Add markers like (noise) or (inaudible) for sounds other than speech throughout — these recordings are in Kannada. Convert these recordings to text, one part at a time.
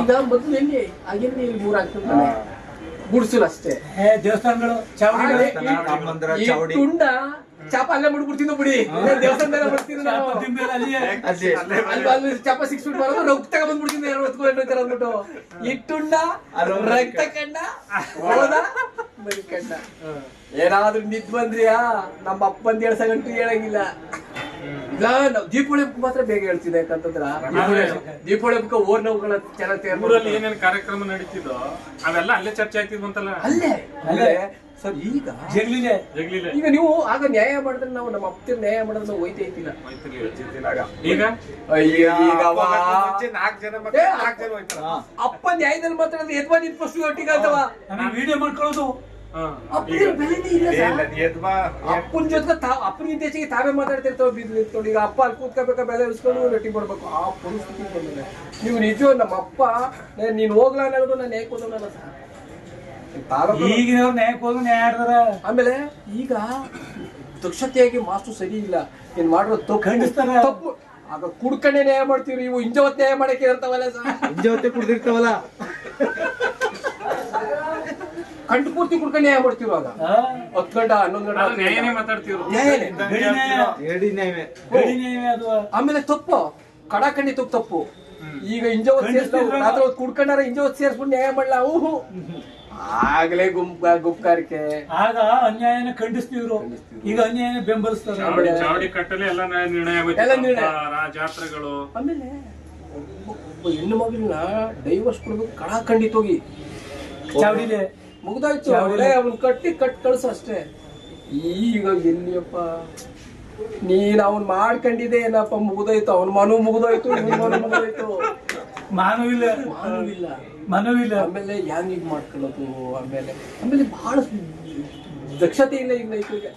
ಈಗ ಮೊದಲು ಎಲ್ಲಿ ಆಗಿನ ಇಲ್ಲಿ ಮೂರ್ ಆಗ್ತಿರ್ತಾನೆ ಗುಡ್ಸುಲ್ ಅಷ್ಟೇ. ಏ ದೇವಸ್ಥಾನಗಳು ಚಾವಡಿಗಳು. ದೇವಸ್ಥಾನ, ಈ- ತುಂಡ ಚಾಪ ಅಲ್ಲೇ ಮುಡ್ಬಿಡ್ತಿದ್ವು ಬಿಡಿ. ಬರ್ತಿದ್ರು ನಾವು ಚಾಪ ತಿಂಬೇಲೆ ಅಲ್ಲಿಯೇ. ಅಲ್ಲಿ ಅಲ್ಲಿ ಚಾಪ ಸಿಕ್ಸ್ ಫೀಟ್ ಬರೋದು ರೊಕ್ಕ ತಗೊಂಡ್ ಬಂದ್ಬಿಡ್ತೀನಿ ಅಂದ್ಬಿಟ್ಟು. ಇಟ್ಟುಂಡ ರಕ್ತ ಕಂಡ ಏನಾದ್ರೂ ನಿದ್ ಬಂದ್ರಿಯಾ? ನಮ್ಮ ಅಪ್ಪ ಗಂಟು ಹೇಳಂಗಿಲ್ಲ. ನಾವು ದೀಪಾವಳಿ ಹಬ್ಬಕ್ಕೆ ಮಾತ್ರ ಬೇಗ ಹೇಳ್ತೀನಿ ಯಾಕಂತಂದ್ರ ದೀಪಾವಳಿ ಹಬ್ಬಕ್ಕೆ ಓರ್ ನೋವುಗಳ ಚೆನ್ನಾಗಿ ಊರಲ್ಲಿ ಏನೇನ್ ಕಾರ್ಯಕ್ರಮ ನಡೀತಿದ್ದೋ ಅವೆಲ್ಲ ಅಲ್ಲೇ ಚರ್ಚೆ ಆಗ್ತಿದ್ವಂತಲ್ಲ? ಅಲ್ಲೇ ಅಲ್ಲೇ. ಸರ್ ಈಗ ಜಗ್ಲಿಲೆ ಜಗ್ಲಿಲ್ಲ ಈಗ ನೀವು ಆಗ ನ್ಯಾಯ ಮಾಡಿದ್ರೆ ನಾವು ನಮ್ಮ ಅಪ್ತಿರ್ ನ್ಯಾಯ ಮಾಡಿದ್ರೆ ನಾವು ಒಯ್ತಾ ಇತ್ತಿಲ್ಲ ಈಗ? ಅಯ್ಯೋ ಜನ ನಾಲ್ಕು ಜನ ಅಪ್ಪ ನ್ಯಾಯದಲ್ಲಿ ಮಾತ್ರ ಎದ್ವಾ ನಿನ್ ಫಸ್ಟ್ ಒಟ್ಟಿಗೆ ಅಂತವ ವಿಡಿಯೋ ಮಾಡ್ಕೊಳ್ಳೋದು. ಅಪ್ಪನ ಜೊತೆ ತಾವ್ ಅಪ್ಪನಿಗಿಂತ ಹೆಚ್ಚಿಗೆ ತಾವೇ ಮಾತಾಡ್ತಿರ್ತಾವ ನಿಂತ್ಕೊಂಡು. ಈಗ ಅಪ್ಪ ಅಲ್ಲಿ ಕೂತ್ಕೋಬೇಕಾ ಬೆಲೆ ಇಸ್ಕೊಂಡು ರೊಟ್ಟಿ ಮಾಡ್ಬೇಕು ಆ ಪರಿಸ್ಥಿತಿ ಬಂದಿದೆ. ನೀವು ನಿಜ ನಮ್ಮ ಅಪ್ಪ ನೀನ್ ಹೋಗ್ಲ ಅನ್ನೋದು ನಾನು ನ್ಯಾಯ ಕೊಡೋಣ ಈಗಿನವ್ರು ನ್ಯಾಯಕ್ಕೆ ಹೋದ್ರು ನ್ಯಾಯ ಆಡ್ದಾರ ಆಮೇಲೆ ಈಗ ದಕ್ಷತೆಯಾಗಿ ಮಾಸ್ಟರ್ ಸರಿ ಇಲ್ಲ. ನೀನ್ ಮಾಡಿರೋ ಖಂಡಿಸ್ತಾರ ಖಂಡಿಸ್ತಾರೆ. ತಪ್ಪು ಆಗ ಕುಡ್ಕಂಡೆ ನ್ಯಾಯ ಮಾಡ್ತೀವಿ ಇವು ಇಂಜವತ್ ನ್ಯಾಯ ಮಾಡಕ್ಕೆ ಇರ್ತಾವಲ್ಲ ಸರ್. ಜೊತೆ ಕುಡ್ದಿರ್ತಾವಲ್ಲ. ಕಂಡು ಪೂರ್ತಿ ಕುಡ್ಕೊಂಡು ನ್ಯಾಯ ಮಾಡ್ತೀವಿ ಆ, ಹತ್ತು ಗಂಟೆ ಹನ್ನೊಂದು ಗಂಟೆ. ಮಾತಾಡ್ತಿದ್ರು ಆಮೇಲೆ ತಪ್ಪು. ಕಡಾಖಂಡಿ ತಪ್ಪು ತಪ್ಪು. ಈಗ ಖಂಡಿಸ್ತಿದ್ರಲ್ಲ. ರಾತ್ರಿ ಹೊತ್ತು ಕುಡ್ಕೊಂಡಾರ ಹೊತ್ತು ಸೇರಿಸ್ಬಿಟ್ಟು ನ್ಯಾಯ ಮಾಡ್ಲಾ? ಊಹು. ಆಗ್ಲೇ ಗುಂಪ ಗುಪ್ಕಾರಿಕೆ ಆಗ ಅನ್ಯಾಯನ ಖಂಡಿಸ್ತಿದ್ರು ಈಗ ಅನ್ಯಾಯನ ಬೆಂಬಲಿಸ್ತಾರೆ. ಚಾವಡಿ ಕಟ್ಟಲೆ ಎಲ್ಲ ನಿರ್ಣಯ ಜಾತ್ರೆಗಳು. ಆಮೇಲೆ ಒಬ್ಬ ಹೆಣ್ಣು ಮಗಳನ್ನ ಡೈವರ್ಸ್ ಕೊಡ್ಬೇಕು ಕಡಾಖಂಡಿತೋಗಿ ಚಾವಡಿಲೆ ಮುಗ್ದಾಯ್ತು. ಅವಳೇ ಅವ್ನ್ ಕಟ್ಟಿ ಕಟ್ ಕಳ್ಸು ಅಷ್ಟೇ. ಈಗ ಎಲ್ಲಿಯಪ್ಪ? ನೀನ್ ಅವನ್ ಮಾಡ್ಕೊಂಡಿದೆ ಏನಪ್ಪ ಮುಗ್ದೋಯ್ತು. ಅವನ್ ಮನು ಮುಗ್ದೋಯ್ತು ಇವ್ನ್ ಮನು ಮುಗ್ದೋಯ್ತು. ಮಾನವಿಲ್ಲ ಮಾನವಿಲ್ಲ ಮನವಿಲ್ಲ ಆಮೇಲೆ ಹ್ಯಾಂಗ್ ಈಗ ಮಾಡ್ಕೊಳ್ಳೋದು ಆಮೇಲೆ? ಆಮೇಲೆ ಬಹಳ ದಕ್ಷತೆ ಇಲ್ಲ ಈಗ ರೈತರಿಗೆ.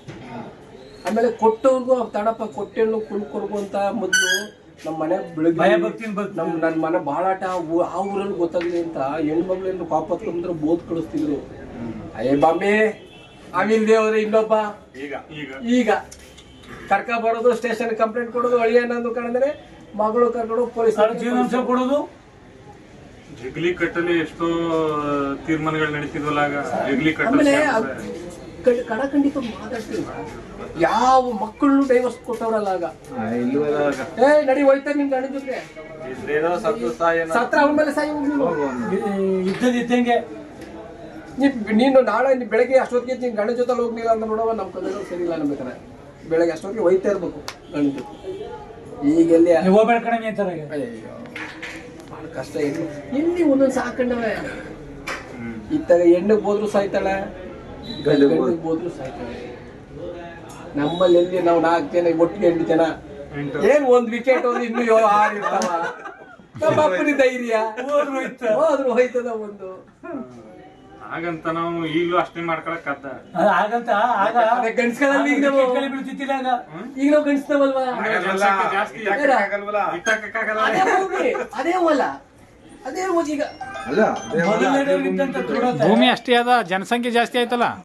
ಆಮೇಲೆ ಕೊಟ್ಟವ್ರಿಗೂ ತಡಪ್ಪ ಕೊಟ್ಟೆಣ್ಣು ಕುಳ್ಕೊಡ್ಗು ಅಂತ ಮೊದ್ಲು ನಮ್ಮ ಮನೆ ಭಯ ಬೆಳಗ್ಗೆ ನಮ್ ನನ್ ಮನೆ ಬಾಳಾಟ ಆ ಊ- ಆ ಊರಲ್ಲಿ ಗೊತ್ತಾಗ್ಲಿ ಅಂತ ಹೆಣ್ಮಕ್ಳನ್ನು ಕಾಪತ್ಕೊಂಡ್ರೆ ಬೋದ್ ಕಳಿಸ್ತಿದ್ರು. ಅಯ್ಯ ಬಾಂಬೆ ಆಮೇಲೆ ದೇವ್ರೆ ಇನ್ನೊಬ್ಬ. ಈಗ. ಈಗ. ಈಗ. ಕರ್ಕ ಬರೋದು ಸ್ಟೇಷನ್ ಕಂಪ್ಲೇಂಟ್ ಕೊಡೋದು ಅಳಿಯ ಅನ್ನೋದು ಕಾರಣಂದ್ರೆ ಮಗಳು ಕರ್ಕೊಂಡು ಪೊಲೀಸ್ ಜೀವನಾಂಶ ಕೊಡೋದು? ಜಗ್ಲಿ ಕಟ್ಟಲೆ ಎಷ್ಟೋ ತೀರ್ಮಾನಗಳು ನಡೀತಿದ್ವಲ್ಲ ಆಗ. ಜಗ್ಲಿ ಕಟ್ಟಲೆ ಕಡಖಂಡಿತ ಮಾತಾಡ್ತೀವಿ ಯಾವ ಮಕ್ಕಳನ್ನು ಡೈವರ್ಸ್ ಕೊಟ್ಟವ್ರಲ್ಲ ಆಗ. ಏ ನಡಿ ಹೋಯ್ತಾ ನಿಮ್ಗೆ ಅಣಿದ್ರೆ ಸತ್ರ ಅವನ ಮೇಲೆ ಸಾಯಿ ಹೋಗ್ ನೀನು. ನಾಳೆ ಬೆಳಗ್ಗೆ ಅಷ್ಟೊತ್ತಿಗೆ ನೀನು ಗಂಡನ ಜೊತೆ ಹೋಗ್ಲಿಲ್ಲ ಅಂತ ನೋಡುವ ನಮ್ಮ ಕಡೆ ಸರಿ ಇಲ್ಲ ಅನ್ಬೇಕಾರೆ ಬೆಳಗ್ಗೆ ಅಷ್ಟೊತ್ತಿಗೆ ಹೋಯ್ತಾ ಇರ್ಬೇಕು ಗಂಡನ ಜೊತೆ. ಈಗೆಲ್ಲಿ. ಅಯ್ಯೋ ಭಾಳ ಕಷ್ಟ ಇಲ್ಲಿ ಎಲ್ಲಿ ಒಂದೊಂದು ಸಾಕಂಡವೆ ಇತ್ತಾಗ ಹೆಣ್ಣಿಗೆ ಹೋದ್ರು ಸಾಯ್ತಾಳೆ ಗಂಡಿಗ್ ಹೋದ್ರು ಸಾಯ್ತಾಳೆ. ನಮ್ಮಲ್ಲಿ ಎಲ್ಲಿ ನಾವು ನಾಲ್ಕು ಜನ ಒಟ್ಟಿಗೆ ಎಂಟು ಜನ. ಏನ್ ಒಂದ್ ವಿಕೆಟ್ ಒಂದು ಇನ್ನು ಏಳು ಆರು ಇರ್ತಾವ ನಮ್ಮ (laughs) ಅಪ್ಪನ ಧೈರ್ಯ. ಹೋದ್ರು ಹೋಯ್ತದ ಒಂದು. ಹಾಗಂತ ನಾವು ಈಗಲೂ ಅಷ್ಟೇ ಮಾಡ್ಕೊಳಕ್ ಅದ ಅದು ಆಗಂತ ಆಗ ಗಂಡ್ಸ್ಗಳಲ್ಲಿ ಈಗ ನಾವು ಕಲೆ ಬೀಳ್ತಿದ್ದಿಲ್ಲ ಆಗ. ಈಗ ನಾವು ಗಣಿಸ್ತೇವಲ್ವಾ ಜಾಸ್ತಿ ಆಗಲ್ವಲ್ಲ? ಅದೇ ಹೋಗಿ ಅದೇ ಹೋಲ. ಅದೇ ಹೋಗಿ ಈಗ. ಅಲ್ಲ ದೃಢತೆ ಭೂಮಿ ಅಷ್ಟೇ ಅದ ಜನಸಂಖ್ಯೆ ಜಾಸ್ತಿ ಆಯ್ತಲ್ಲ?